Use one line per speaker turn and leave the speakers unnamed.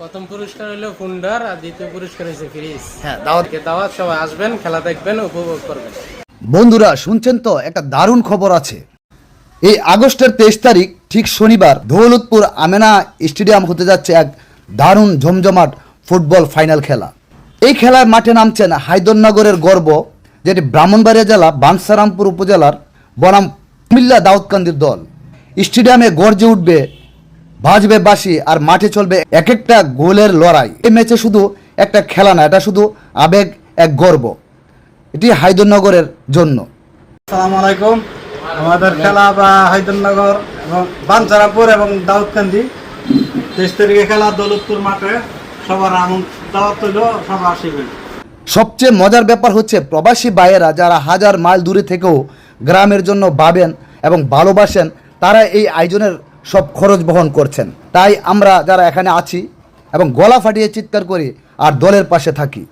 প্রথম পুরস্কার হলো কুন্ডার আর দ্বিতীয় পুরস্কার হয়েছে ফ্রিজ।
হ্যাঁ দাওয়াত।
দাওয়াত সবাই আসবেন খেলা দেখবেন উপভোগ করবেন।
বন্ধুরা শুনছেন তো? একটা দারুণ খবর আছে। এই আগস্টের তেইশ তারিখ ঠিক শনিবার দৌলতপুর আমেনা স্টেডিয়াম হতে যাচ্ছে এক দারুণ জমজমাট ফুটবল ফাইনাল খেলা। এই খেলায় মাঠে নামছেন হায়দরনগরের গর্ব যেটি ব্রাহ্মণবাড়িয়া জেলা বানসারামপুর উপজেলার বনাম কুমিল্লা দাউদকান্দির দল। স্টেডিয়ামে গর্জে উঠবে বাজবে বাসি আর মাঠে চলবে এক একটা গোলের লড়াই। এই ম্যাচে শুধু একটা খেলা না এটা শুধু আবেগ এক গর্ব। এটি হায়দরনগরের জন্য।
আসসালামু আলাইকুম। আমাদের খেলা বা হায়দরনগর এবং বাঞ্চারাপুর এবং দাউদকান্দি। তেইশ তারিখে খেলা দৌলতপুর মাঠে। সবার দাওয়াত তৈল সবার আসিবেন
সবচেয়ে মজার ব্যাপার হচ্ছে প্রবাসী ভাইয়েরা যারা হাজার মাইল দূরে থেকেও গ্রামের জন্য ভাবেন এবং ভালোবাসেন তারা এই আয়োজনের সব খরচ বহন করছেন। তাই আমরা যারা এখানে আছি এবং গলা ফাটিয়ে চিৎকার করি, আর দলের পাশে থাকি।